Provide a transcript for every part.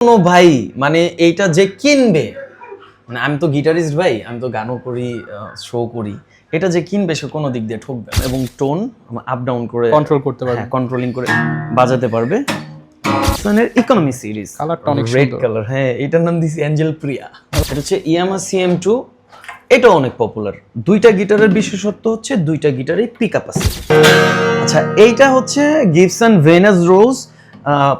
কোনো ভাই মানে এইটা যে কিনবে মানে আমি তো গিটারিস্ট ভাই আমি তো গানও করি শো করি এটা যে কিনবে সে কোনো দিক দিয়ে ঠকবে না। এবং টোন আপ ডাউন করে কন্ট্রোল করতে পারবে। হ্যাঁ কন্ট্রোলিং করে বাজাতে পারবে। সোনের ইকোনমি সিরিজ কালারটা অনেক রেড সুন্দর। কালার হ্যাঁ এটার নাম দিছি অ্যাঞ্জেল প্রিয়া এটা হচ্ছে ইয়ামা সিএম টু এটা অনেক পপুলার দুইটা গিটারের বিশেষত্ব হচ্ছে দুইটা গিটারে পিক আপ আছে। আচ্ছা এইটা হচ্ছে Gibson Venus rose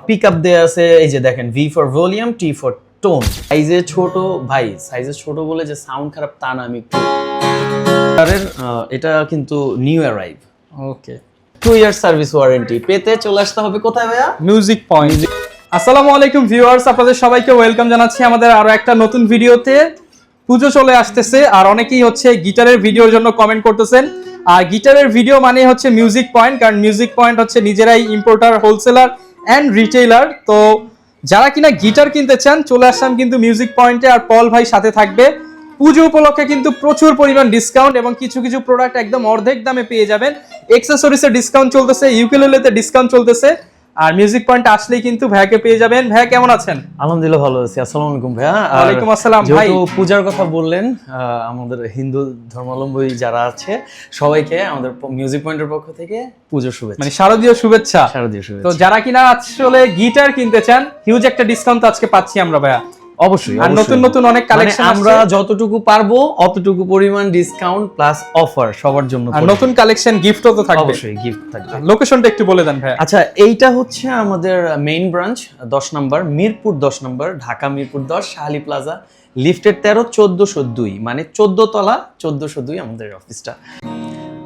pick up দেওয়া আছে এই যে দেখেন V for volume T for tone সাইজে ছোট ভাই সাইজে ছোট বলে যে সাউন্ড খারাপ তা না আমি একটু এটা কিন্তু new arrive okay two year service warranty পেতে চলে আসতে হবে কোথায় ভাইয়া? মিউজিক পয়েন্ট আসসালামু আলাইকুম ভিউয়ার্স আপনাদের সবাইকে ওয়েলকাম জানাচ্ছি আমাদের আরও একটা নতুন ভিডিওতে পুজো চলে আসতেছে আর অনেকেই হচ্ছে গিটারের ভিডিওর জন্য কমেন্ট করতেছেন। আর গিটারের ভিডিও মানে হচ্ছে মিউজিক পয়েন্ট কারণ মিউজিক পয়েন্ট হচ্ছে নিজেরাই ইম্পোর্টার হোলসেলার অ্যান্ড রিটেইলার তো যারা কিনা গিটার কিনতে চান, চলে আসলাম কিন্তু মিউজিক পয়েন্টে আর পল ভাই সাথে থাকবে। পুজো উপলক্ষে কিন্তু প্রচুর পরিমাণ ডিসকাউন্ট এবং কিছু কিছু প্রোডাক্ট একদম অর্ধেক দামে পেয়ে যাবেন। এক্সেসরিসে ডিসকাউন্ট চলতেছে ইউকেলেতে ডিসকাউন্ট চলতেছে। আর মিউজিক পয়েন্ট আসলে কিন্তু ভাইয়াকে পেয়ে যাবেন। ভাইয়া কেমন আছেন? আলহামদুলিল্লাহ ভালো আছি। আসসালামু আলাইকুম ভাইয়া। ওয়ালাইকুম আসসালাম, ভাই। পূজার কথা বললেন আমাদের হিন্দু ধর্মাবলম্বী যারা আছে সবাইকে আমাদের মিউজিক পয়েন্টের পক্ষ থেকে পূজার শুভেচ্ছা। মানে শারদীয় শুভেচ্ছা। শারদীয় শুভেচ্ছা। তো যারা কিনা আসলে গিটার কিনতে চান হিউজ একটা ডিসকাউন্ট আজকে পাচ্ছি আমরা ভাইয়া। অবশ্যই আর নতুন নতুন অনেক মানে কালেকশন আমরা যতটুকু পারব অতটুকু পরিমাণ ডিসকাউন্ট প্লাস অফার সবার জন্য আর নতুন কালেকশন গিফটও তো থাকবে। অবশ্যই গিফট থাকবে। লোকেশনটা একটু বলে দেন ভাইয়া। আচ্ছা এইটা হচ্ছে আমাদের মেইন ব্রাঞ্চ দশ নম্বর মিরপুর দশ নম্বর ঢাকা মিরপুর দশ শাহালি প্লাজা লিফটের তেরো চোদ্দশো দুই মানে চোদ্দ তলা চোদ্দশো দুই আমাদের অফিসটা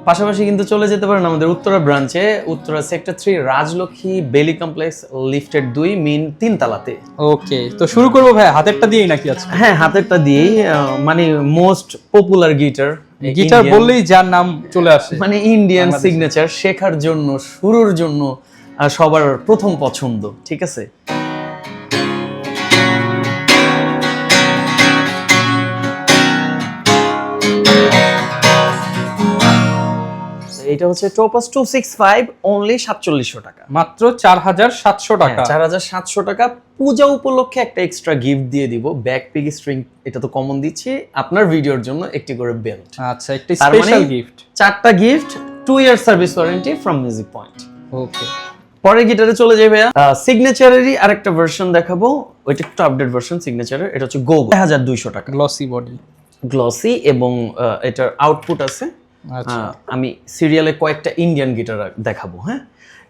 পাশাপাশি কিন্তু চলে যেতে পারেন আমাদের উত্তরা ব্রাঞ্চে উত্তরা সেক্টর থ্রি রাজলক্ষ্মী বেলি কমপ্লেক্স লিফটের দুই মিন তিন তালাতে ওকে তো শুরু করব ভাইয়া হাতেরটা দিয়েই নাকি আছে হ্যাঁ হাতেরটা দিয়েই মানে মোস্ট পপুলার গিটার গিটার বললেই যার নাম চলে আসে। মানে ইন্ডিয়ান সিগনেচার শেখার জন্য শুরুর জন্য সবার প্রথম পছন্দ ঠিক আছে? এটা হচ্ছে Topaz two six five only সাতচল্লিশশো টাকা। মাত্র চার হাজার সাতশো টাকা। চার হাজার সাতশো টাকা। পূজা উপলক্ষে একটা এক্সট্রা গিফট দিয়ে দিব। ব্যাক পিগ স্ট্রিং এটা তো কমন দিচ্ছি। আপনার ভিডিওর জন্য একটি করে বেল্ট আচ্ছা একটা তার মানে- স্পেশাল গিফট চারটা gift two year service warranty from music point okay পরে গিটারে চলে যাবে সিগনেচারেরই আরেকটা ভার্সন দেখাবো। ওইটা একটু আপডেট ভার্সন সিগনেচারের এটা হচ্ছে গো হাজার দুইশো টাকা। গ্লসি বডি গ্লসি এবং এটার আউটপুট আছে। আমি সিরিয়ালে কয়েকটা ইন্ডিয়ান গিটার দেখাবো হ্যাঁ?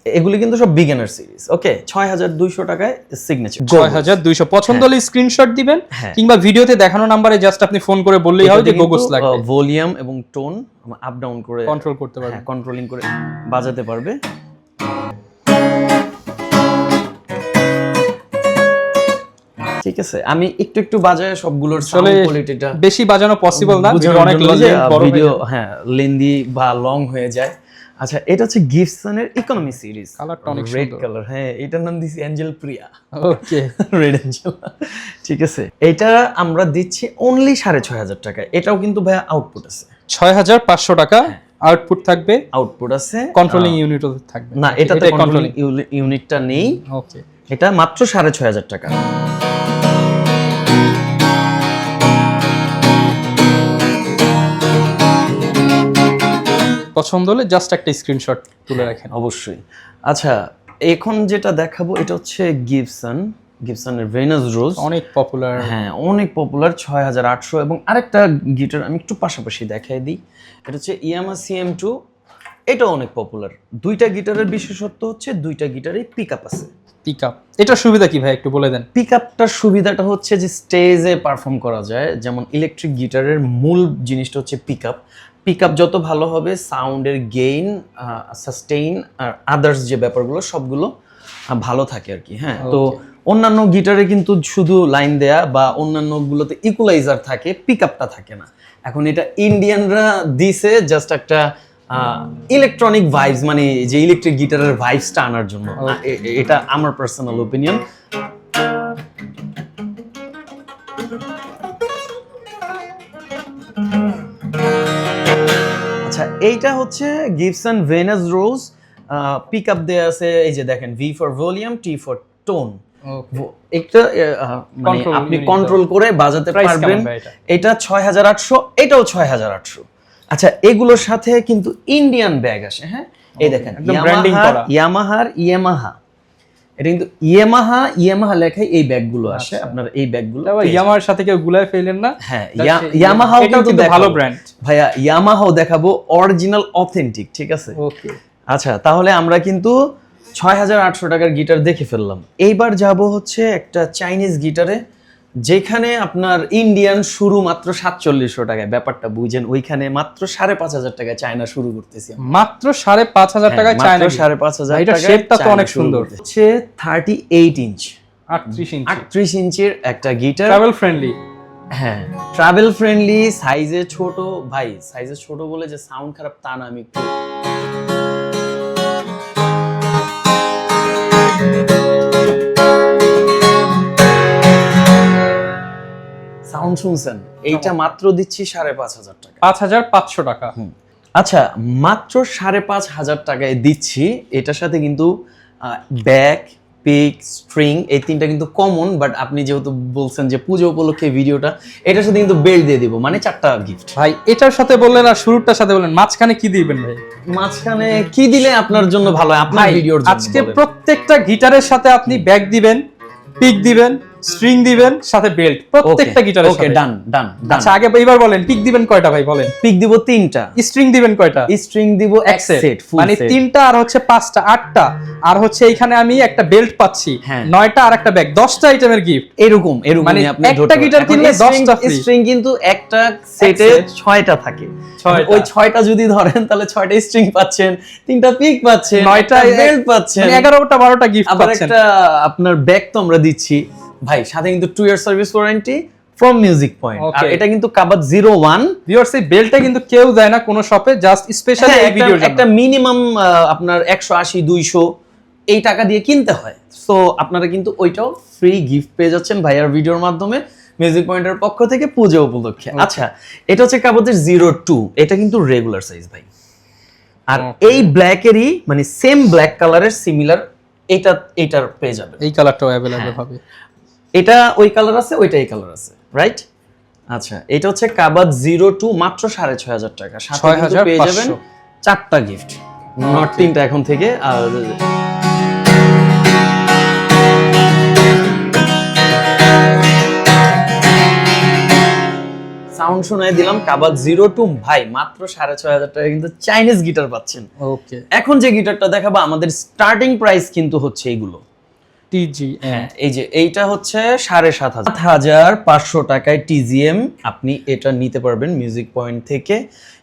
এগুলি কিন্তু সব বিগিনার সিরিজ ওকে ছয় হাজার দুইশো টাকায় সিগনেচার ছয় হাজার দুইশো পছন্দ হলে স্ক্রিনশট দিবেন হ্যাঁ। কিংবা ভিডিওতে দেখানো নাম্বারে জাস্ট আপনি ফোন করে বললেই হয় যে গোগোস লাগবে। ভলিউম এবং টোন আপ ডাউন করে কন্ট্রোল করতে পারবেন হ্যাঁ কন্ট্রোলিং করে বাজাতে পারবে। ঠিক আছে আমি একটু একটু বাজায় সবগুলোর সাউন্ড কোয়ালিটিটা বেশি বাজানো পসিবল না অনেক হয়ে ভিডিও হ্যাঁ লেন্দি বা লং হয়ে যায়। আচ্ছা এটা হচ্ছে ইকোনমি সিরিজ কালারটা অনেক রেড কালার হ্যাঁ এটার নাম দিছি angel Priya okay red angel ঠিক আছে এটা আমরা দিচ্ছি অনলি সাড়ে ছয় হাজার টাকা। এটাও কিন্তু ভাইয়া আউটপুট আছে। ছয় হাজার পাঁচশো টাকা আউটপুট থাকবে। আউটপুট আছে কন্ট্রোলিং ইউনিটও থাকবে। না এটাতে কন্ট্রোলিং ইউনিটটা নেই। ওকে এটা মাত্র সাড়ে ছয় হাজার টাকা। পছন্দ হলে জাস্ট একটা স্ক্রিনশট তুলে রাখেন। অবশ্যই। আচ্ছা এখন যেটা দেখাবো এটা হচ্ছে গিবসন গিবসনের ভেনাস রোজ অনেক পপুলার হ্যাঁ অনেক পপুলার ছয় হাজার আটশো এবং আরেকটা গিটার আমি একটু পাশাপাশি দেখাই দিই। এটা হচ্ছে ইয়ামা সিএম টু এটাও অনেক পপুলার দুইটা গিটারের বিশেষত্ব হচ্ছে দুইটা গিটারে পিক আপ আছে। পিক আপ এটার সুবিধা কি ভাই একটু বলে দেন। পিক আপটার সুবিধাটা হচ্ছে যে স্টেজে পারফর্ম করা যায় যেমন ইলেকট্রিক গিটারের মূল জিনিসটা হচ্ছে পিক আপ পিক আপ যত ভালো হবে সাউন্ডের গেইন সাস্টেইন আর আদার্স যে ব্যাপারগুলো সবগুলো ভালো থাকে আর কি হ্যাঁ। তো অন্যান্য গিটারে কিন্তু শুধু লাইন দেয়া বা অন্যান্য গুলোতে ইকুলাইজার থাকে পিক আপটা থাকে না। এখন এটা ইন্ডিয়ানরা দিছে জাস্ট একটা ইলেকট্রনিক ভাইবস মানে যে ইলেকট্রিক গিটারের ভাইবসটা আনার জন্য। এটা আমার পার্সোনাল ওপিনিয়ন এইটা হচ্ছে Gibson Venus rose pick up দেওয়া আছে এই যে দেখেন V for volume T for tone একটা মানে আপনি কন্ট্রোল করে বাজাতে পারবেন। এটা? ছয় হাজার আটশো এটাও ছয় হাজার আটশো। আচ্ছা এগুলোর সাথে কিন্তু ইন্ডিয়ান ব্যাগ আসে হ্যাঁ? এই দেখেন ইয়ামাহার ইয়ামাহা এটা কিন্তু ইয়ামাহা ইয়ামাহা লেখাই এই ব্যাগগুলো আসে আপনার এই ব্যাগগুলো ইয়ামাহার সাথে কেউ গুলায় ফেলেন না। হ্যাঁ ইয়া-. ইয়ামাহাও কিন্তু ভালো। ব্র্যান্ড ভাইয়া ইয়ামাহাও দেখাবো অরিজিনাল অথেন্টিক ঠিক আছে? ওকে। আচ্ছা তাহলে আমরা কিন্তু ছয় হাজার আটশো টাকার গিটার দেখে ফেললাম। এইবার যাব হচ্ছে একটা চাইনিজ গিটারে। যেখানে আপনার ইন্ডিয়ান শুরু মাত্র সাতচল্লিশশো টাকায়। ব্যাপারটা বুঝেন ওইখানে মাত্র সাড়ে পাঁচ হাজার টাকায় চায়না শুরু করতেছি মাত্র সাড়ে পাঁচ হাজার হ্যাঁ, টাকায় চায়না সাড়ে পাঁচ হাজার এটার টাকায় shape টা তো অনেক সুন্দর। হচ্ছে থার্টি এইট ইঞ্চ আটত্রিশ ইঞ্চি আটত্রিশ ইঞ্চির একটা গিটার ট্রাভেল ফ্রেন্ডলি হ্যাঁ ট্রাভেল ফ্রেন্ডলি সাইজে ছোট। ভাই সাইজে ছোট বলে যে সাউন্ড খারাপ তা না আমি একটু সাউন্ড শুনছেন এইটা মাত্র দিচ্ছি সাড়ে পাঁচ হাজার টাকা। পাঁচ হাজার পাঁচশো টাকা। আচ্ছা মাত্র সাড়ে পাঁচ হাজার টাকায় দিচ্ছি। এটার সাথে কিন্তু ব্যাগ পিক স্ট্রিং এই তিনটা কিন্তু কমন বাট আপনি যেহেতু বলছেন যে পুজো উপলক্ষে ভিডিওটা এটার সাথে কিন্তু বেল্ট দিয়ে দিব মানে চারটা গিফট ভাই এটার সাথে বললেন আর শুরুটার সাথে বললেন মাঝখানে কি দিবেন ভাই? মাঝখানে কি দিলে আপনার জন্য ভালো হয়? আপনার ভিডিওর আজকে প্রত্যেকটা গিটারের সাথে আপনি ব্যাগ দিবেন পিক দিবেন স্ট্রিং দিবেন সাথে বেল্ট প্রত্যেকটা গিটারের ওকে ডান ডান ডান আচ্ছা আগে এবার বলেন পিক দিবেন কয়টা ভাই বলেন? পিক দিব তিনটা। স্ট্রিং দিবেন কয়টা? স্ট্রিং দিব এক সেট মানে তিনটা আর হচ্ছে পাঁচটা আটটা। আর হচ্ছে এইখানে আমি একটা বেল্ট পাচ্ছি। হ্যাঁ। নয়টা আর একটা ব্যাগ দশটা আইটেমের গিফট এরকম এরকম মানে একটা guitar কিনলে 10টা free। স্ট্রিং কিন্তু একটা সেটে। ছয়টা থাকে। ওই ছয়টা যদি ধরেন তাহলে ছয়টা স্ট্রিং পাচ্ছেন তিনটা পিক পাচ্ছেন নয়টা বেল্ট পাচ্ছেন। মানে এগারোটা বারোটা গিফট আবার পাচ্ছেন। একটা আপনার ব্যাগ তো আমরা দিচ্ছি। ভাই সাথে কিন্তু two year service warranty from music point আর এটা কিন্তু জিরো ওয়ান ভিউয়ার্স এই বেল্টটা কিন্তু কেউ দেয় না কোনো শপে জাস্ট স্পেশালি এই ভিডিওর জন্য। একটা মিনিমাম আপনার একশো আশি দুইশো এই টাকা দিয়ে কিনতে হয়। সো আপনারা কিন্তু ওইটাও ফ্রি গিফট পেয়ে যাচ্ছেন ভাইয়ার ভিডিওর মাধ্যমে। মিউজিক পয়েন্টের পক্ষ থেকে পুজো উপলক্ষে। আচ্ছা এটা হচ্ছে কাবাদের জিরো টু এটা কিন্তু রেগুলার সাইজ ভাই। আর. এই ব্ল্যাকেরই মানে সেম ব্ল্যাক কালারের সিমিলার এটা এটার পেয়ে যাবেন। এই কালারটাও অ্যাভেলেবল। হবে। এটা ওই কালার আছে ওইটা এই কালার আছে রাইট আচ্ছা এটা হচ্ছে কাবাত জিরো টু মাত্র সাড়ে ছয় হাজার টাকা। কিন্তু 6,500 পেয়ে যাবেন চারটা গিফট নট তিনটা এখন থেকে আর সাউন্ড শোনায় দিলাম কাবাদ জিরো টু ভাই মাত্র সাড়ে ছয় হাজার টাকা কিন্তু চাইনিজ গিটার পাচ্ছেন। ওকে এখন যে গিটারটা দেখাবো আমাদের স্টার্টিং প্রাইস কিন্তু হচ্ছে এইগুলো টিজি হ্যাঁ এই যে এইটা হচ্ছে সাড়ে সাত হাজার। হাজার পাঁচশো টাকায় টিজিএম আপনি এটা নিতে পারবেন মিউজিক পয়েন্ট থেকে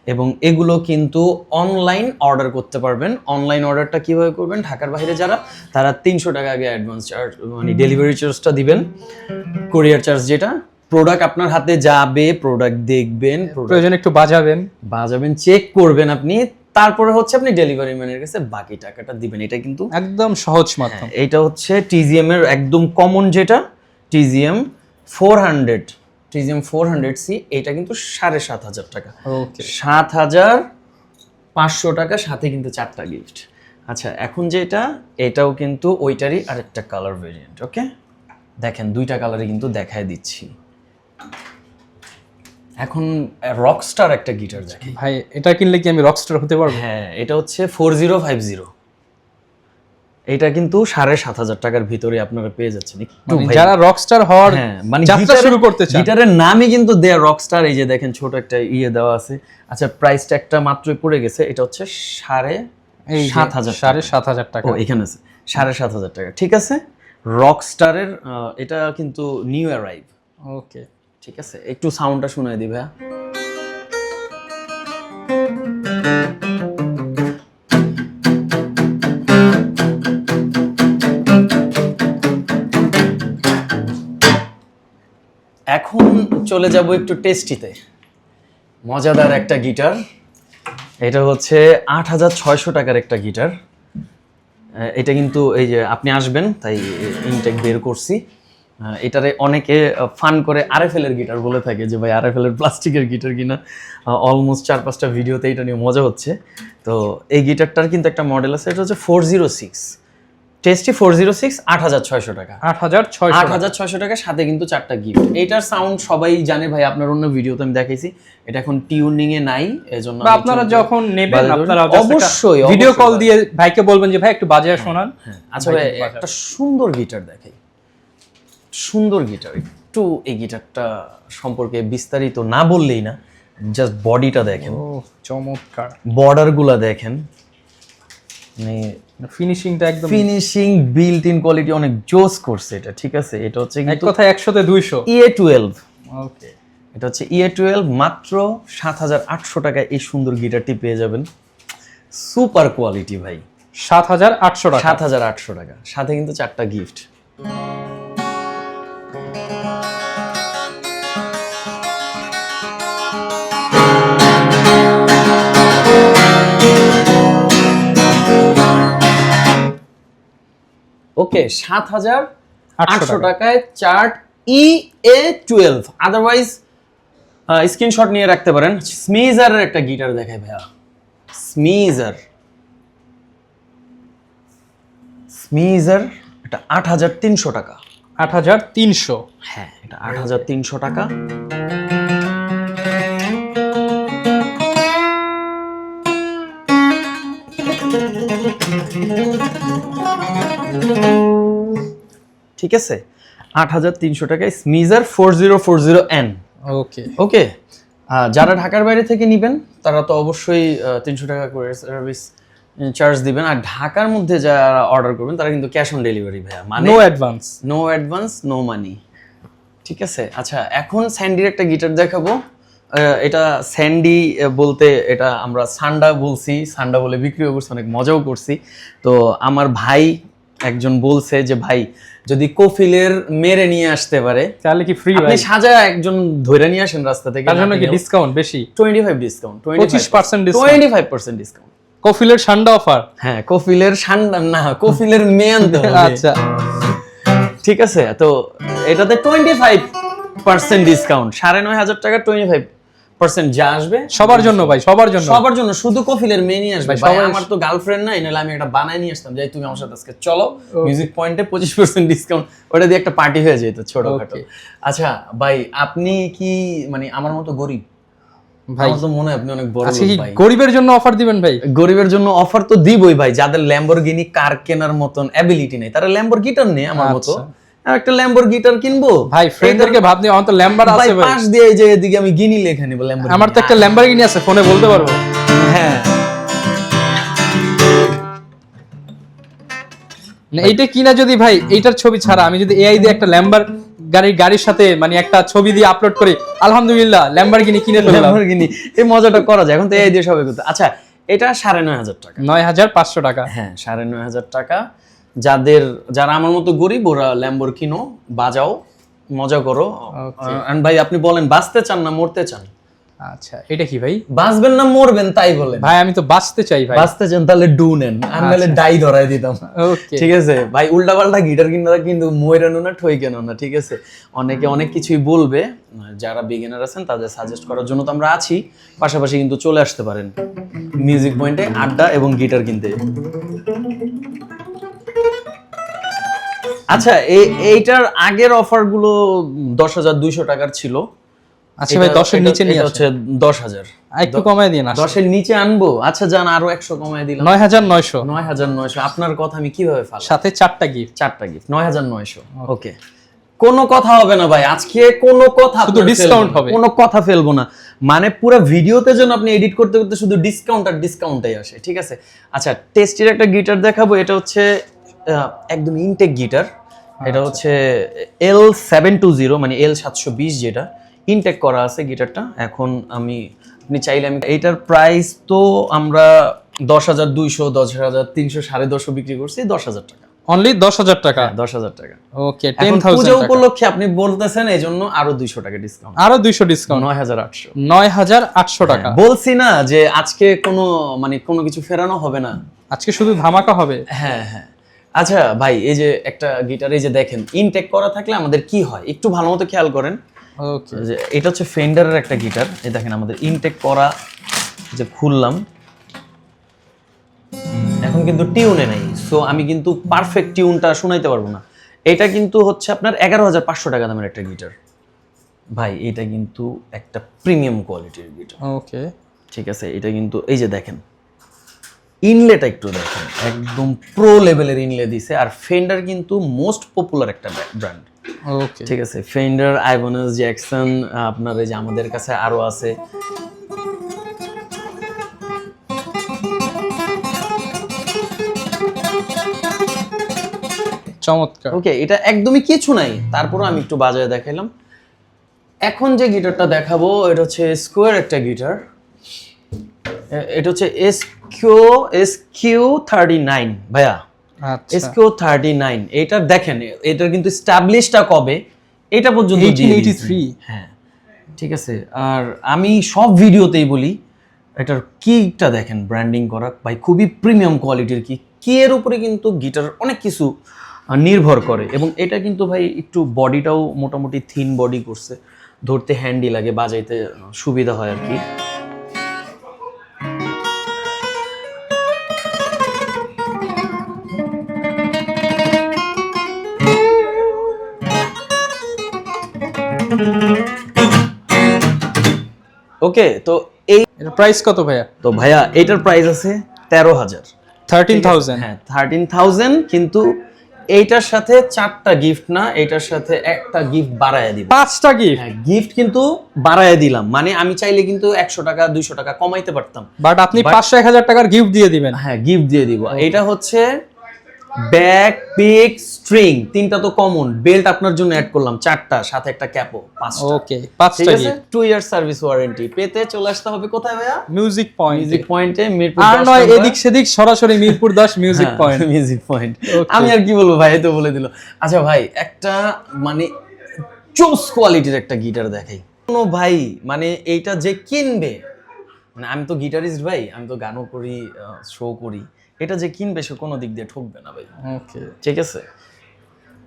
এবং এগুলো কিন্তু অনলাইন অর্ডার করতে পারবেন। অনলাইন অর্ডারটা কীভাবে করবেন? ঢাকার বাইরে যারা তারা তিনশো টাকা আগে অ্যাডভান্স চার্জ মানে ডেলিভারি চার্জটা দিবেন। কোরিয়ার চার্জ যেটা প্রোডাক্ট আপনার হাতে যাবে প্রোডাক্ট দেখবেন প্রয়োজন একটু বাজাবেন। বাজাবেন চেক করবেন আপনি। তারপরে হচ্ছে আপনি ডেলিভারি ম্যানের কাছে বাকি টাকাটা দিবেন। এটা কিন্তু একদম সহজ মাধ্যম। হ্যাঁ, এটা হচ্ছে টিজিএম এর একদম কমন যেটা TGM four hundred TGM four hundred C এটা কিন্তু সাড়ে সাত হাজার টাকা। সাত হাজার পাঁচশো টাকা সাথে কিন্তু চারটা গিফট আচ্ছা এখন যেটা এটাও কিন্তু ওইটারই আরেকটা কালার ভেরিয়েন্ট ওকে দেখেন দুইটা কালারে কিন্তু দেখায় দিচ্ছি। এখন রকস্টার একটা গিটার দেখে। ভাই এটা কিনলে কি আমি রকস্টার হতে পারব? হ্যাঁ এটা হচ্ছে ফোর জিরো ফাইভ জিরো এটা কিন্তু সাড়ে সাত হাজার টাকার ভিতরে আপনারা পেয়ে যাচ্ছেন। একটু মানে যারা রকস্টার হওয়ার হ্যাঁ মানে যাত্রা শুরু করতে চান। গিটারের নামই কিন্তু দেয়া রকস্টার এই যে দেখেন ছোট একটা ইয়ে দেওয়া আছে। আচ্ছা প্রাইস ট্যাগটা মাত্রই পড়ে গেছে এটা হচ্ছে সাড়ে সাত হাজার সাড়ে সাত হাজার টাকা। ও এখানে আছে সাড়ে সাত হাজার টাকা। ঠিক আছে? রকস্টারের এটা কিন্তু নিউ অ্যারাইভ ওকে ঠিক আছে, একটু সাউন্ডটা শুনে দিবে এখন চলে যাব একটু টেস্টিতে মজাদার একটা গিটার। এটা হচ্ছে আট হাজার ছয়শো টাকার একটা গিটার। এটা কিন্তু এই যে আপনি আসবেন, তাই ইনটেক বের করছি। এটারে অনেকে ফান করে আরএফএল এর গিটার বলে থাকে যে ভাই আরএফএল এর প্লাস্টিকের গিটার কিনা। অলমোস্ট চার পাঁচটা ভিডিওতে এটা নিয়ে মজা হচ্ছে। তো এই গিটারটার কিন্তু একটা মডেল আছে এটা হচ্ছে ফোর জিরো সিক্স টেস্টি ফোর জিরো সিক্স আট হাজার ছয়শো টাকা। আট হাজার ছয়শো আট হাজার ছয়শো টাকার সাথে কিন্তু চারটা গিফট এইটার সাউন্ড সবাই জানে ভাই আপনার অন্য ভিডিওতে আমি দেখাইছি। এটা এখন টিউনিং এ নাই এজন্য আপনারা যখন নেবেন আপনারা অবশ্যই ভিডিও কল দিয়ে ভাইকে বলবেন যে ভাই একটু বাজায় শোনান হ্যাঁ, আচ্ছা ভাই একটা সুন্দর গিটার দেখাই। সুন্দর গিটার একটু এই গিটারটা সম্পর্কে বিস্তারিত না বললেই না জাস্ট বডিটা দেখেন। চমৎকার। বর্ডারগুলা দেখেন। মানে ফিনিশিংটা একদম ফিনিশিং বিল্ট ইন কোয়ালিটি অনেক জোস করছে এটা ঠিক আছে? এটা হচ্ছে এক কথায় একশোতে দুইশো। ইএ টুয়েলভ ওকে এটা হচ্ছে ইএ টুয়েলভ মাত্র সাত হাজার আটশো টাকায় এই সুন্দর গিটারটি পেয়ে যাবেন। সুপার কোয়ালিটি ভাই। সাত হাজার আটশো টাকা। সাত হাজার আটশো টাকা। সাথে কিন্তু চারটা গিফট ওকে সাত হাজার আটশো টাকায় chart E A twelve otherwise screenshot নিয়ে রাখতে পারেন। স্মিজারের একটা গিটার দেখায় ভাইয়া। স্মিজার স্মিজার এটা আট হাজার তিনশো টাকা। আট হাজার তিনশো। হ্যাঁ এটা আট হাজার তিনশো টাকা। ঠিক আছে? আট হাজার তিনশো টাকায় Smiger four zero four zero N okay okay যারা ঢাকার বাইরে থেকে নেবেন তারা তো অবশ্যই তিনশো টাকা করে সার্ভিস চার্জ দিবেন। আর ঢাকার মধ্যে যারা অর্ডার করবেন তারা কিন্তু ক্যাশ অন ডেলিভারি ভাইয়া। মানে no advance no advance no money ঠিক আছে? আচ্ছা এখন স্যান্ডির একটা গিটার দেখাবো। এটা স্যান্ডি বলতে এটা আমরা সান্ডা বলছি। সান্ডা বলে বিক্রিও করছি অনেক মজাও করছি। তো আমার ভাই একজন বলছে যে ভাই যদি কফিলের মেরে নিয়ে আসতে পারে তাহলে কি ফ্রি আপনি সাজা একজন ধরে নিয়ে আসেন রাস্তা থেকে তার জন্য কি ডিসকাউন্ট বেশি? Twenty five discount 25% discount। Twenty five percent discount কফিলের ঠান্ডা অফার হ্যাঁ কফিলের সান্ডা না কফিলের মেয়ে আনতে হবে। আচ্ছা। ঠিক আছে তো এটাতে টোয়েন্টি ফাইভ পার্সেন্ট ডিসকাউন্ট সাড়ে নয় হাজার টাকা টোয়েন্টি ফাইভ পার্সেন্ট যা আসবে সবার জন্য ভাই সবার জন্য। সবার জন্য শুধু কফিলের মেয়ে নিয়ে আসবে। ভাই, আমার তো গার্লফ্রেন্ড নাই নাহলে আমি একটা বানায় নিয়ে আসতাম। যাই তুমি আমার সাথে আজকে চলো মিউজিক পয়েন্টে পঁচিশ পার্সেন্ট ডিসকাউন্ট ওটা দিয়ে একটা পার্টি হয়ে যেত ছোটখাটো। আচ্ছা ভাই আপনি কি মানে আমার মতো গরিব? ভাই তো মনে হয় আপনি অনেক বড় ভাই। গরিবের জন্য অফার দিবেন ভাই? গরিবের জন্য অফার তো দিবই ভাই যাদের ল্যাম্বরগিনি কার কেনার মতন অ্যাবিলিটি নেই। তারা ল্যাম্বর গিটার নেই আমার মতো। আচ্ছা। একটা ল্যাম্বর গিটার কিনবো? ভাই ফ্রেন্ডদেরকে ভাব নিয়ে আমার তো ল্যাম্বার আছে ভাই। পাশ দিয়ে যে এদিকে আমি গিনি লেখা নিব ল্যাম্বর আমার তো একটা ল্যাম্বরগিনি আছে ফোনে বলতে পারব? হ্যাঁ। না, এইটা কিনা যদি ভাই এইটার ছবি ছাড়া আমি যদি এআই দিয়ে একটা ল্যাম্বার গাড়ির গাড়ির সাথে মানে একটা ছবি দিয়ে আপলোড করি আলহামদুলিল্লাহ ল্যাম্বরগিনি কিনে ফেললাম। ল্যাম্বরগিনি এই মজাটা করা যায় এখন তো এই দিয়ে সবাই করতে আচ্ছা এটা সাড়ে নয় হাজার টাকা। নয় হাজার পাঁচশো টাকা। হ্যাঁ সাড়ে নয় হাজার টাকা। যাদের যারা আমার মতো গরিব ওরা ল্যাম্বর কিনো বাজাও মজা করো. আর ভাই আপনি বলেন বাঁচতে চান না মরতে চান? আচ্ছা এটা কি ভাই? বাঁচবেন না মরবেন তাই বলেন। ভাই আমি তো বাঁচতে চাই ভাই। বাঁচতে চান তাহলে ডু নেন। আমি নাহলে ডাই ধরাই দিতাম। ওকে ঠিক আছে? ভাই উল্টা পাল্টা গিটার কিনা কিন্তু ময়রানো না ঠই কেন না ঠিক আছে? অনেকে অনেক কিছুই বলবে। যারা বিগিনার আছেন তাদের সাজেস্ট করার জন্য তো আমরা আছি। পাশাপাশি কিন্তু চলে আসতে পারেন। মিউজিক পয়েন্টে আড্ডা এবং গিটার কিনতে। আচ্ছা এই এইটার আগের অফারগুলো দশ হাজার দুইশো টাকার ছিল। আচ্ছা ভাই দশের নিচে নিয়ে হচ্ছে দশ হাজার। একটু কমায় দিয়ে না দশের নিচে আনব। আচ্ছা যান আরও একশো কমায় দিলাম। নয় হাজার নয়শো। নয় হাজার নয়শো। আপনার কথা আমি কীভাবে ফাল সাথে চারটা গিফট চারটা গিফট নয় হাজার নয়শো। ওকে। কোনো কথা হবে না ভাই। আজকে কোনো কথা শুধু না। হবে। কোনো কথা ফেলব না। মানে পুরো ভিডিওতে যেন আপনি এডিট করতে করতে শুধু ডিসকাউন্ট আর ডিসকাউন্টটাই আসে ঠিক আছে? আচ্ছা টেস্টির একটা গিটার দেখাবো। এটা হচ্ছে একদম ইনটেক গিটার। এটা আচ্ছা। হচ্ছে এল সেভেন টু জিরো মানে এল সাতশো বিশ যেটা। ইনটেক করা আছে গিটারটা। এখন আমি আপনি চাইলে আমি এটার প্রাইস তো আমরা দশ হাজার দুইশো দশ হাজার তিনশো সাড়ে দশশো বিক্রি করছি দশ হাজার টাকা। অনলি দশ হাজার টাকা? দশ হাজার টাকা। ওকে টেন পুজো উপলক্ষে আপনি বলতেছেন এই জন্য আরও দুইশো টাকা ডিসকাউন্ট আরও দুইশো ডিসকাউন্ট নয় হাজার আটশো। নয় হাজার আটশো টাকা। বলছি না যে আজকে কোনো মানে কোনো কিছু ফেরানো হবে না। আজকে শুধু ধামাকা হবে? হ্যাঁ হ্যাঁ। আচ্ছা ভাই এই যে একটা গিটার এই যে দেখেন ইনটেক করা থাকলে আমাদের কি হয়? একটু ভালো মতো খেয়াল করেন। ওকে যে এটা হচ্ছে ফেন্ডারের একটা গিটার এই দেখেন আমাদের ইনটেক করা যে খুললাম। এখন এখন কিন্তু টিউনে নাই সো আমি কিন্তু পারফেক্ট টিউনটা শোনাইতে পারব না। এটা কিন্তু হচ্ছে আপনার এগারো হাজার পাঁচশো টাকা দামের একটা গিটার ভাই এটা কিন্তু একটা প্রিমিয়াম কোয়ালিটির গিটার ওকে ঠিক আছে এটা কিন্তু এই যে দেখেন ইনলেটা একটু দেখেন। একদম প্রো লেভেলের ইনলে দিছে। আর ফেন্ডার কিন্তু মোস্ট পপুলার একটা ব্র্যান্ড ওকে ঠিক আছে? ফেন্ডার আইভনাস জ্যাকসন আপনার এই যে আমাদের কাছে আরও আছে। চমৎকার। ওকে এটা একদমই কিছু নাই। তারপরও আমি একটু বাজায় দেখাইলাম। এখন যে গিটারটা দেখাবো এটা হচ্ছে স্কোয়ার একটা গিটার। এটা হচ্ছে S Q S Q thirty nine ভাইয়া। আচ্ছা। এস কিউ থার্টি নাইন এটা দেখেন এটার কিন্তু স্টাবলিশটা কবে? এটা পর্যন্ত দিয়ে দিয়েছে। 1883 হ্যাঁ ঠিক আছে। আর আমি সব ভিডিওতেই বলি এটার কিটা দেখেন ব্র্যান্ডিং করা। ভাই খুবই প্রিমিয়াম কোয়ালিটির কি কি এর উপরে কিন্তু গিটার অনেক কিছু নির্ভর করে। এবং এটা কিন্তু ভাই একটু বডিটাও মোটামুটি থিন বডি করছে। ধরতে হ্যান্ডি লাগে বাজাইতে সুবিধা হয় আর কি। ওকে তো এই প্রাইস কত ভাইয়া? তো ভাইয়া এটার প্রাইস আছে তেরো হাজার। থার্টিন থাউজেন্ড হ্যাঁ থার্টিন থাউজেন্ড কিন্তু এইটার সাথে চারটা গিফট না এটার সাথে একটা গিফট বাড়ায় দিব। পাঁচটা গিফট হ্যাঁ গিফট কিন্তু বাড়ায় দিলাম। মানে আমি চাইলে কিন্তু একশো টাকা দুইশো টাকা কমাইতে পারতাম। বাট আপনি পাঁচশো এক হাজার টাকার গিফট দিয়ে দিবেন। হ্যাঁ গিফট দিয়ে দিব। এটা হচ্ছে ব্যাক পিক স্ট্রিং তিনটা তো কমন বেল্ট আপনার জন্য অ্যাড করলাম চারটা সাথে একটা ক্যাপও পাঁচটা। ওকে ঠিক পাঁচটা আছে? Gift two year service warranty পেতে চলে আসতে হবে কোথায় ভাইয়া? মিউজিক পয়েন্ট মিউজিক পয়েন্টে মিরপুর আর নয় এদিক সেদিক সরাসরি মিরপুর দাস মিউজিক পয়েন্ট মিউজিক পয়েন্ট আমি আর কি বলব ভাই তো বলে দিল। আচ্ছা ভাই একটা মানে চোস কোয়ালিটির একটা গিটার দেখাই। কোনো ভাই মানে এইটা যে কিনবে। মানে আমি তো গিটারিস্ট ভাই আমি তো গানও করি শো করি। এটা যে কিনবে সে কোনো দিক দিয়ে ঠকবে না ভাই। ওকে ঠিক আছে?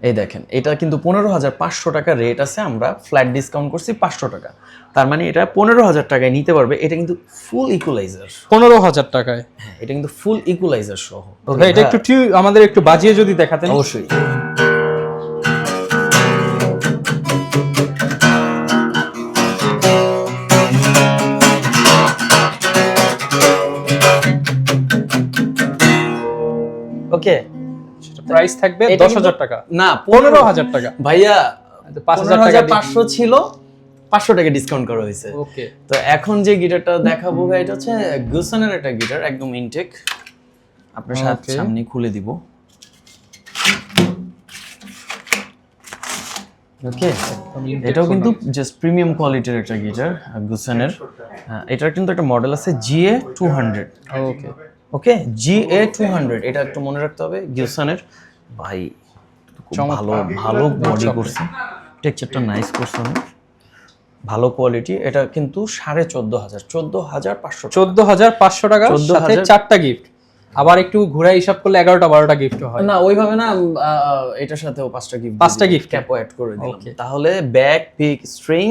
এই দেখেন এটা কিন্তু পনেরো হাজার পাঁচশো টাকা রেট আছে আমরা ফ্ল্যাট ডিসকাউন্ট করছি পাঁচশো টাকা। তার মানে এটা পনেরো হাজার টাকায় নিতে পারবে এটা কিন্তু ফুল ইকুলাইজার পনেরো হাজার টাকায়? হ্যাঁ এটা কিন্তু ফুল ইকুলাইজার সহ। এটা একটু আমাদের একটু বাজিয়ে যদি দেখাতেন। অবশ্যই। ওকে প্রাইস থাকবে দশ হাজার টাকা। না পনেরো হাজার টাকা। ভাইয়া পাঁচ হাজার পাঁচশো ছিল পাঁচশো টাকা ডিসকাউন্ট করা হয়েছে। ওকে। তো এখন যে গিটারটা দেখাবো ভাই এটা হচ্ছে গুসনের একটা গিটার একদম ইনটেক আপনার সাথে সামনে খুলে দিব। ওকে? এটাও কিন্তু জাস্ট প্রিমিয়াম কোয়ালিটির একটা গিটার গুসনের এটার কিন্তু একটা মডেল আছে GA two hundred okay. Okay? G A two hundred এটা একটু মনে রাখতে হবে। গিলসনের ভাই ভালো ভালো বডি করছে। টেক্সচারটা নাইস করছে অনেক। ভালো কোয়ালিটি এটা কিন্তু সাড়ে চোদ্দ হাজার চোদ্দ হাজার পাঁচশো চোদ্দ হাজার পাঁচশো টাকা 14,000 সাথে চারটা গিফট আবার একটু ঘুরাই হিসাব করলে এগারোটা বারোটা গিফট হয়। না ওইভাবে না এটার সাথেও পাঁচটা গিফট পাঁচটা গিফট ক্যাপও অ্যাড করে দিলাম। Okay. তাহলে back pick string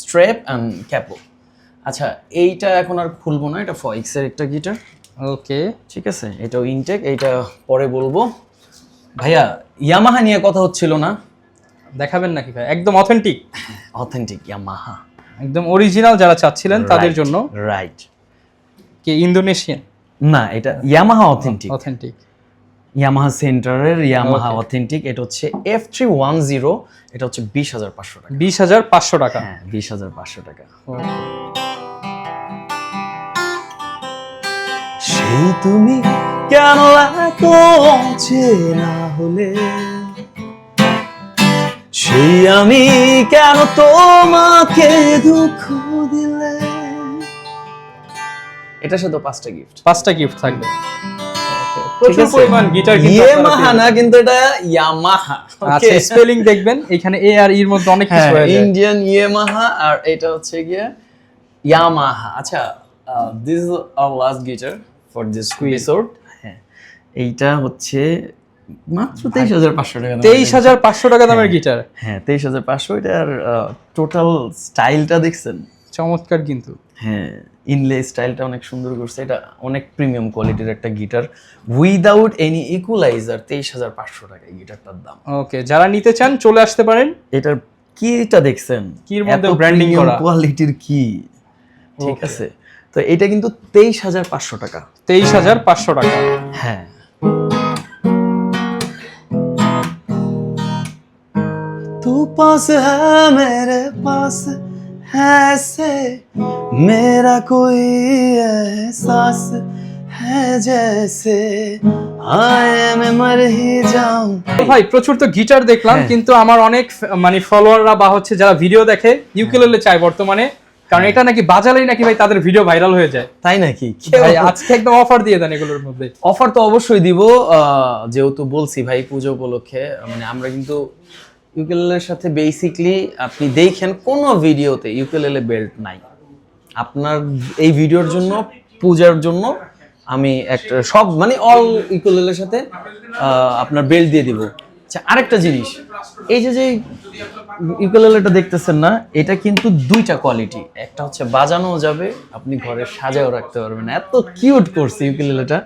strap and capo আচ্ছা এইটা এখন আর খুলবো না এটা ফয়েক্স এর একটা গিটার ওকে। ঠিক আছে এটাও ইনটেক এটা পরে বলব। ভাইয়া ইয়ামাহা নিয়ে কথা হচ্ছিল না? দেখাবেন নাকি ভাই? একদম অথেন্টিক অথেন্টিক ইয়ামাহা একদম অরিজিনাল যারা চাচ্ছিলেন তাদের জন্য। রাইট কি ইন্দোনেশিয়ান? না এটা ইয়ামাহা অথেন্টিক অথেন্টিক ইয়ামাহা সেন্টারের ইয়ামাহা অথেন্টিক এটা হচ্ছে এফ থ্রি ওয়ান জিরো এটা হচ্ছে বিশ হাজার পাঁচশো টাকা। বিশ হাজার পাঁচশো টাকা। হ্যাঁ বিশ হাজার পাঁচশো টাকা। সেই তুমি কেন এত না হলে? সেই আমি কেন তোমাকে দুঃখ দিলে? এটা শুধু পাঁচটা গিফট পাঁচটা গিফট থাকবে। প্রচুর পরিমাণ গিটার ইয়ামাহা না কিন্তু এটা ইয়ামাহা। আচ্ছা স্পেলিং দেখবেন এখানে এ আর ইর মধ্যে অনেক কিছু হয়ে ইন্ডিয়ান ইয়ামাহা আর এটা হচ্ছে গিয়ে ইয়ামাহা। আচ্ছা this is our last guitar for this episode হ্যাঁ। এইটা হচ্ছে মাত্র তেইশ হাজার পাঁচশো টাকা তেইশ হাজার পাঁচশো টাকা দামের গিটার হ্যাঁ তেইশ হাজার পাঁচশো এটার টোটাল স্টাইলটা দেখছেন? চমৎকার কিন্তু। হ্যাঁ ইনলে স্টাইলটা অনেক সুন্দর করছে। এটা অনেক প্রিমিয়াম কোয়ালিটির একটা গিটার উইদাউট এনি ইকুয়ালাইজার তেইশ হাজার পাঁচশো টাকা গিটারটার দাম। ওকে যারা নিতে চান চলে আসতে পারেন। এটার কিটা দেখছেন? কির মধ্যে করা। কোয়ালিটির কি? ঠিক আছে। তো এটা কিন্তু তেইশ হাজার পাঁচশো টাকা। তেইশ হাজার পাঁচশো টাকা। হ্যাঁ। তু পাস হ্যাঁ মেরে পাস হ্যাঁ মেরা কোই এহসাস হ্যাঁ জেসে ভাই প্রচুর তো গিটার দেখলাম কিন্তু আমার অনেক মানে ফলোয়াররা বা হচ্ছে যারা ভিডিও দেখে ইউকেলেলে চাই বর্তমানে। কারণ এটা নাকি বাজালেই নাকি ভাই তাদের ভিডিও ভাইরাল হয়ে যায়। তাই নাকি? ভাই আজকে একদম অফার দিয়ে দেন এগুলোর মধ্যে। অফার তো অবশ্যই দিব যেহেতু বলছি ভাই পুজো উপলক্ষে মানে আমরা কিন্তু ইউকেলেলের সাথে বেসিকলি আপনি দেখেন কোনো ভিডিওতে ইউকেলেলে বেল্ট নাই। আপনার এই ভিডিওর জন্য পূজার জন্য আমি একটা সব মানে অল ইউকেলেলের সাথে আহ, আপনার বেল্ট দিয়ে দিব। আচ্ছা আরেকটা জিনিস। এই যে যে ইউকেলেলেটা দেখতেছেন না এটা কিন্তু দুইটা কোয়ালিটি একটা হচ্ছে বাজানো যাবে আপনি ঘরে সাজাও রাখতে পারবেন। এত কিউট করছে ইউকেলেলেটা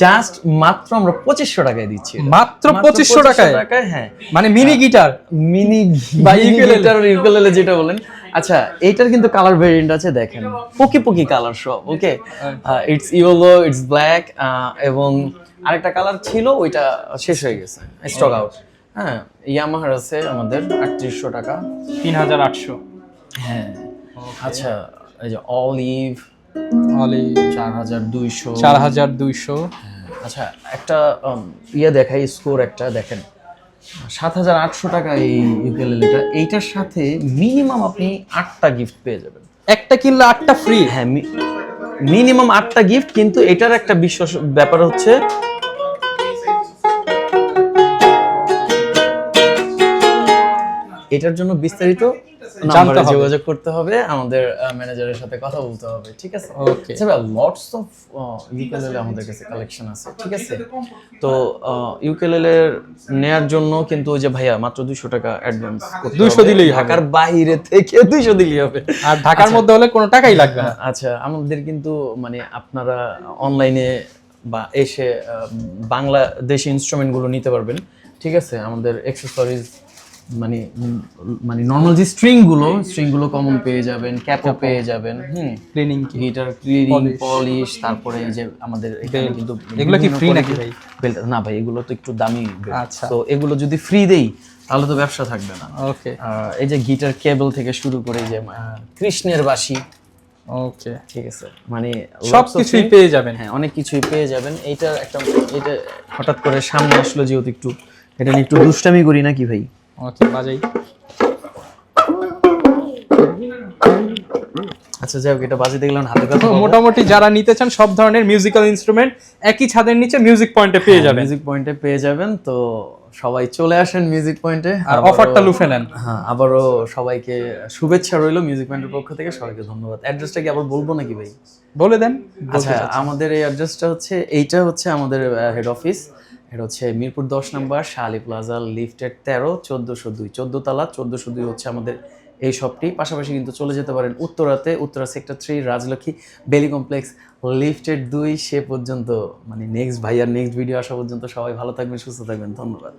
জাস্ট মাত্র আমরা পঁচিশশো টাকায় দিচ্ছি মাত্র 2500 টাকায়? হ্যাঁ। মানে মিনি গিটার মিনি বা। ইউকেলেলে ইউকেলেলে যেটা বলেন। আচ্ছা এটার কিন্তু কালার ভেরিয়েন্ট আছে দেখেন। পকি পকি কালার সব okay it's yellow it's black এবং আরেকটা কালার ছিল ওইটা শেষ হয়ে গেছে স্টক আউট হ্যাঁ ইয়ামাহার আছে আমাদের আটত্রিশশো টাকা। তিন হাজার আটশো। হ্যাঁ আচ্ছা এই যে অলিভ অলি চার হাজার দুইশো। চার হাজার দুইশো। আচ্ছা একটা ইয়ে দেখাই স্কোর একটা দেখেন। সাত হাজার আটশো টাকা এই ইউকেলেলেটা এইটার সাথে মিনিমাম আপনি আটটা গিফট পেয়ে যাবেন। একটা কিনলে আটটা ফ্রি হ্যাঁ মিনিমাম আটটা গিফট কিন্তু এটার একটা বিশ্বাস ব্যাপার হচ্ছে এটার জন্য বিস্তারিত নাম্বারে যোগাযোগ করতে হবে আমাদের ম্যানেজারের সাথে কথা বলতে হবে ঠিক আছে? ওকে আচ্ছা লটস অফ ইউকেলেলে আমাদের কাছে কালেকশন আছে ঠিক আছে? তো ইউকেলেলের নেয়ার জন্য কিন্তু ওই যে ভাইয়া মাত্র দুইশো টাকা অ্যাডভান্স 200 দিলেই ঢাকার বাইরে থেকে দুইশো দিলেই হবে। আর ঢাকার মধ্যে হলে কোনো টাকাই লাগবে না। আচ্ছা আমাদের কিন্তু মানে আপনারা অনলাইনে বা এসে আহ, বাংলাদেশি ইনস্ট্রুমেন্টগুলো নিতে পারবেন ঠিক আছে? আমাদের অ্যাক্সেসরিজ মানে মানে নর্মাল যে স্ট্রিংগুলো স্ট্রিংগুলো কমন পেয়ে যাবেন ক্যাপও পেয়ে যাবেন হুম। ক্লিনিং কি গিটার ক্লিনিং পলিশ তারপরে এই যে আমাদের এখানে কিন্তু এগুলো কি free নাকি belt না ভাই এগুলো তো একটু দামি। আচ্ছা। তো এগুলো যদি ফ্রি দেই তাহলে তো ব্যবসা থাকবে না। ওকে এই যে গিটার কেবল থেকে শুরু করে এই যে কৃষ্ণের বাঁশি। ওকে ঠিক আছে। মানে সব কিছুই পেয়ে যাবেন। হ্যাঁ অনেক কিছুই পেয়ে যাবেন। এইটার একটা এটা হঠাৎ করে সামনে আসলো যেহেতু একটু এটা নিয়ে একটু দুষ্টামি করি নাকি ভাই? ওকে বাজাই। আচ্ছা যাই হোক এটা বাজিতে গেলাম হাতে কথা মোটামুটি যারা নিতে চান সব ধরনের মিউজিক্যাল ইনস্ট্রুমেন্ট একই ছাদের নিচে মিউজিক পয়েন্টে পেয়ে যাবেন। মিউজিক পয়েন্টে পেয়ে যাবেন তো সবাই চলে আসেন মিউজিক পয়েন্টে আর অফারটা লুফে নেন। হ্যাঁ আবারও সবাইকে শুভেচ্ছা রইল মিউজিক পয়েন্টের পক্ষ থেকে সবাইকে ধন্যবাদ। অ্যাড্রেসটা কি আবার বলব নাকি ভাই? বলে দেন আচ্ছা আমাদের এই অ্যাড্রেসটা হচ্ছে এইটা হচ্ছে আমাদের হেড অফিস এটা হচ্ছে মিরপুর দশ নাম্বার শালি প্লাজা লিফটের তেরো চোদ্দোশো দুই। চোদ্দ তালা চোদ্দোশো দুই হচ্ছে আমাদের এই শপটি। পাশাপাশি কিন্তু চলে যেতে পারেন উত্তরাতে উত্তরা সেক্টর থ্রি রাজলক্ষ্মী বেলি কমপ্লেক্স লিফটেড দুই। সে পর্যন্ত মানে নেক্সট ভাইয়ার নেক্সট ভিডিও আসা পর্যন্ত সবাই ভালো থাকবেন সুস্থ থাকবেন। ধন্যবাদ।